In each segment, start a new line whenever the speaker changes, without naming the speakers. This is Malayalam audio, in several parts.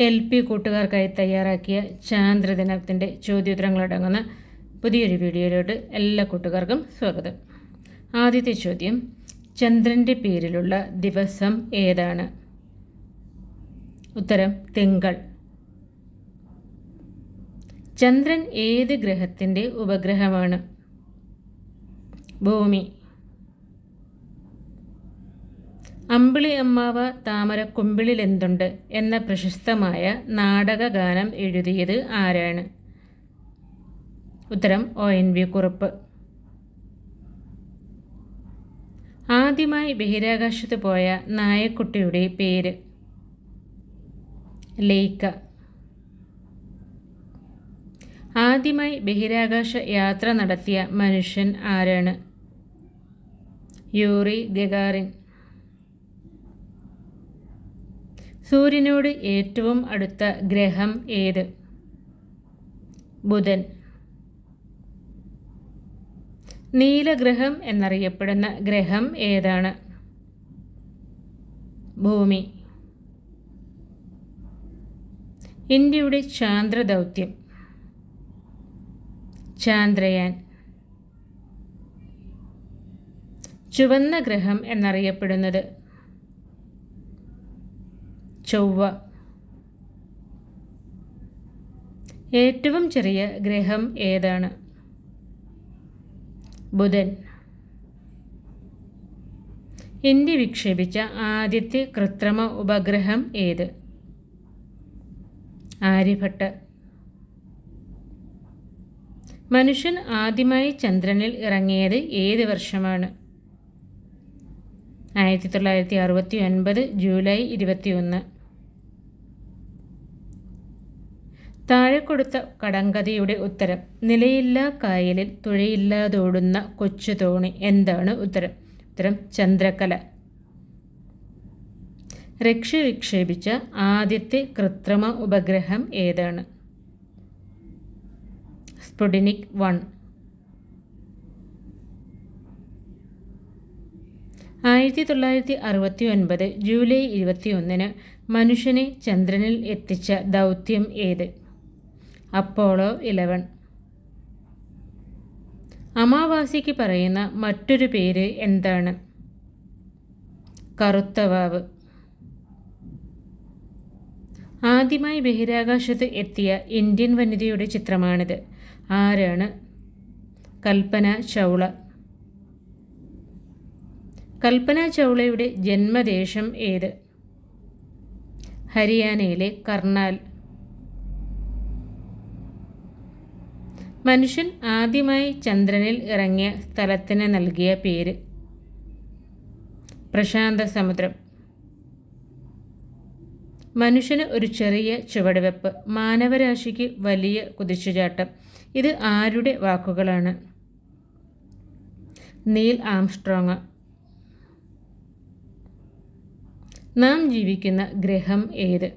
എൽ പി കൂട്ടുകാർക്കായി തയ്യാറാക്കിയ ചാന്ദ്രദിനത്തിന്റെ ചോദ്യോത്തരങ്ങളടങ്ങുന്ന പുതിയൊരു വീഡിയോയിലോട്ട് എല്ലാ കൂട്ടുകാർക്കും സ്വാഗതം. ആദ്യത്തെ ചോദ്യം ചന്ദ്രന്റെ പേരിലുള്ള ദിവസം ഏതാണ്? ഉത്തരം തിങ്കൾ. ചന്ദ്രൻ ഏത് ഗ്രഹത്തിന്റെ ഉപഗ്രഹമാണ്? ഭൂമി. അമ്പിളി അമ്മാവ താമര കുമ്പിളിലെന്തുണ്ട് എന്ന പ്രശസ്തമായ നാടകഗാനം എഴുതിയത് ആരാണ്? ഉത്തരം ഒ. എൻ. വി. കുറുപ്പ്. ആദ്യമായി ബഹിരാകാശത്ത് പോയ നായക്കുട്ടിയുടെ പേര് ലേക്ക ആദ്യമായി ബഹിരാകാശ യാത്ര നടത്തിയ മനുഷ്യൻ ആരാണ്? Yuri Gagarin. സൂര്യനോട് ഏറ്റവും അടുത്ത ഗ്രഹം ഏത്? ബുധൻ. നീലഗ്രഹം എന്നറിയപ്പെടുന്ന ഗ്രഹം ഏതാണ്? ഭൂമി. ഇന്ത്യയുടെ ചാന്ദ്രദൗത്യം. ചാന്ദ്രയാൻ. ചുവന്ന ഗ്രഹം എന്നറിയപ്പെടുന്നത് ചൊവ്വ. ഏറ്റവും ചെറിയ ഗ്രഹം ഏതാണ്? ബുധൻ. ഇന്ത്യ വിക്ഷേപിച്ച ആദ്യത്തെ കൃത്രിമ ഉപഗ്രഹം ഏത്? ആര്യഭട്ട. മനുഷ്യൻ ആദ്യമായി ചന്ദ്രനിൽ ഇറങ്ങിയത് ഏത് വർഷമാണ്? ആയിരത്തി തൊള്ളായിരത്തി അറുപത്തി ഒൻപത് ജൂലൈ ഇരുപത്തിയൊന്ന്. താഴെ കൊടുത്ത കടങ്കഥയുടെ ഉത്തരം നിലയില്ല കായലിൽ തുഴയില്ലാതോടുന്ന കൊച്ചു തോണി എന്താണ് ഉത്തരം? ഉത്തരം ചന്ദ്രകല രക്ഷ വിക്ഷേപിച്ച ആദ്യത്തെ കൃത്രിമ ഉപഗ്രഹം ഏതാണ്? Sputnik one. ആയിരത്തി തൊള്ളായിരത്തി അറുപത്തി ഒൻപത് ജൂലൈ ഇരുപത്തി ഒന്നിന് മനുഷ്യനെ ചന്ദ്രനിൽ എത്തിച്ച ദൗത്യം ഏത്? അപ്പോളോ ഇലവൻ അമാവാസിക്ക് പറയുന്ന മറ്റൊരു പേര് എന്താണ്? കറുത്തവാവ് ആദ്യമായി ബഹിരാകാശത്ത് എത്തിയ ഇന്ത്യൻ വനിതയുടെ ചിത്രമാണിത്. ആരാണ്? കൽപ്പന ചൗള. കൽപ്പന ചൗളയുടെ ജന്മദേശം ഏത്? ഹരിയാനയിലെ കർണാൽ. മനുഷ്യൻ ആദ്യമായി ചന്ദ്രനിൽ ഇറങ്ങിയ സ്ഥലത്തിന് നൽകിയ പേര്. പ്രശാന്ത സമുദ്രം. മനുഷ്യന് ഒരു ചെറിയ ചുവടുവെപ്പ്. മാനവരാശിക്ക് വലിയ കുതിച്ചുചാട്ടം. ഇത് ആരുടെ വാക്കുകളാണ്? Neil Armstrong. നാം ജീവിക്കുന്ന ഗ്രഹം ഏത്?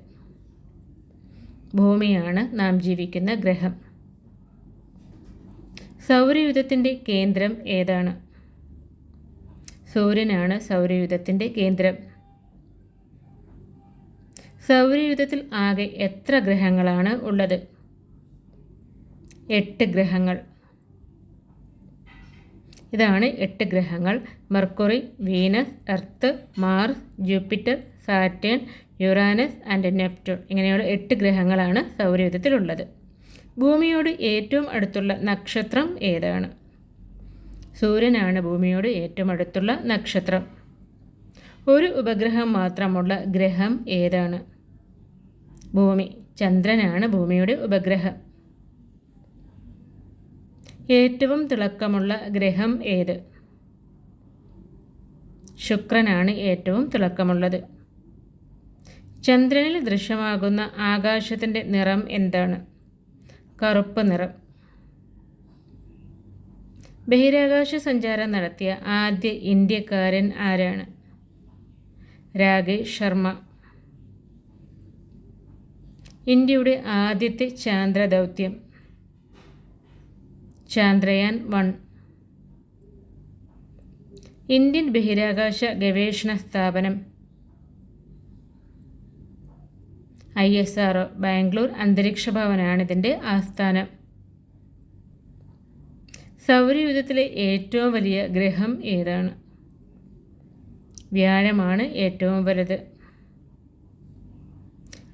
ഭൂമിയാണ് നാം ജീവിക്കുന്ന ഗ്രഹം. സൗരയുധത്തിന്റെ കേന്ദ്രം ഏതാണ്? സൂര്യനാണ് സൗരയുധത്തിന്റെ കേന്ദ്രം. സൗരയുധത്തിൽ ആകെ എത്ര ഗ്രഹങ്ങളാണ് ഉള്ളത്? എട്ട് ഗ്രഹങ്ങൾ. ഇതാണ് എട്ട് ഗ്രഹങ്ങൾ. Mercury Venus Earth Mars Jupiter Saturn Uranus and Neptune. ഇങ്ങനെയുള്ള എട്ട് ഗ്രഹങ്ങളാണ് സൗരയുധത്തിലുള്ളത് ഭൂമിയോട് ഏറ്റവും അടുത്തുള്ള നക്ഷത്രം ഏതാണ്? സൂര്യനാണ് ഭൂമിയോട് ഏറ്റവും അടുത്തുള്ള നക്ഷത്രം. ഒരു ഉപഗ്രഹം മാത്രമുള്ള ഗ്രഹം ഏതാണ്? ഭൂമി. ചന്ദ്രനാണ് ഭൂമിയുടെ ഉപഗ്രഹം. ഏറ്റവും തിളക്കമുള്ള ഗ്രഹം ഏത്? ശുക്രനാണ് ഏറ്റവും തിളക്കമുള്ളത്. ചന്ദ്രനിൽ ദൃശ്യമാകുന്ന ആകാശത്തിന്റെ നിറം എന്താണ്? കറുപ്പ് നിറം. ബഹിരാകാശ സഞ്ചാരം നടത്തിയ ആദ്യ ഇന്ത്യക്കാരൻ ആരാണ്? രാകേഷ് ശർമ്മ. ഇന്ത്യയുടെ ആദ്യത്തെ ചാന്ദ്ര ദൗത്യം. ചാന്ദ്രയാൻ വൺ. ഇന്ത്യൻ ബഹിരാകാശ ഗവേഷണ സ്ഥാപനം. ഐ എസ് ആർ ബാംഗ്ലൂർ അന്തരീക്ഷ ഭവനാണ് ഇതിന്റെ ആസ്ഥാനം. സൗരയൂഥത്തിലെ ഏറ്റവും വലിയ ഗ്രഹം ഏതാണ്? വ്യാഴമാണ് ഏറ്റവും വലുത്.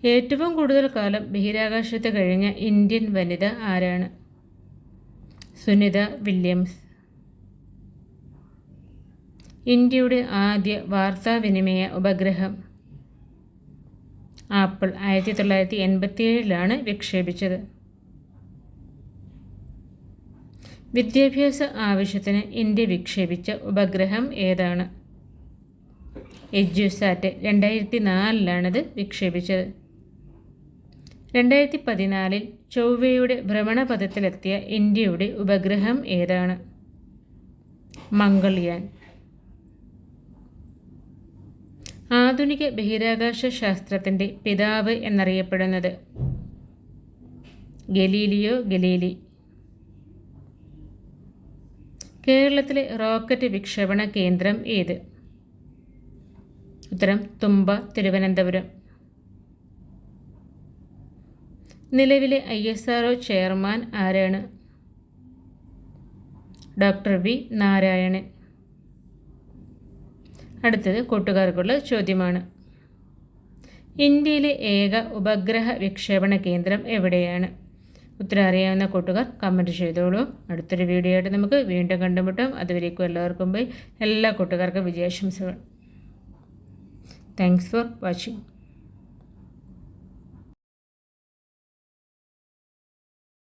ഏറ്റവും കൂടുതൽ കാലം ബഹിരാകാശത്ത് കഴിഞ്ഞ ഇന്ത്യൻ വനിത ആരാണ്? സുനിത വില്യംസ്. ഇന്ത്യയുടെ ആദ്യ വാർത്താവിനിമയ ഉപഗ്രഹം. ആപ്പിൾ ആയിരത്തി തൊള്ളായിരത്തി എൺപത്തിയേഴിലാണ് വിക്ഷേപിച്ചത്. വിദ്യാഭ്യാസ ആവശ്യത്തിന് ഇന്ത്യ വിക്ഷേപിച്ച ഉപഗ്രഹം ഏതാണ്? എജ്യുസാറ്റ് രണ്ടായിരത്തി നാലിലാണിത് വിക്ഷേപിച്ചത്. രണ്ടായിരത്തി പതിനാലിൽ ചൊവ്വയുടെ ഭ്രമണപഥത്തിലെത്തിയ ഇന്ത്യയുടെ ഉപഗ്രഹം ഏതാണ്? മംഗൾയാൻ. ആധുനിക ബഹിരാകാശ ശാസ്ത്രത്തിന്റെ പിതാവ് എന്നറിയപ്പെടുന്നത്. Galileo Galilei. കേരളത്തിലെ റോക്കറ്റ് വിക്ഷേപണ കേന്ദ്രം ഏത്? ഉത്തരം തുമ്പ തിരുവനന്തപുരം. നിലവിലെ ഐ എസ് ആർ ചെയർമാൻ ആരാണ്? Doctor V Narayanan. അടുത്തത് കൂട്ടുകാർക്കുള്ള ചോദ്യമാണ്. ഇന്ത്യയിലെ ഏക ഉപഗ്രഹ വിക്ഷേപണ കേന്ദ്രം എവിടെയാണ്? ഉത്തരം അറിയാവുന്ന കൂട്ടുകാർ കമന്റ് ചെയ്തോളൂ. അടുത്തൊരു വീഡിയോ ആയിട്ട് നമുക്ക് വീണ്ടും കണ്ടുമുട്ടും. അതുവരേക്കും എല്ലാവർക്കും പോയി എല്ലാ കൂട്ടുകാർക്കും വിജയാശംസകൾ. Thanks for watching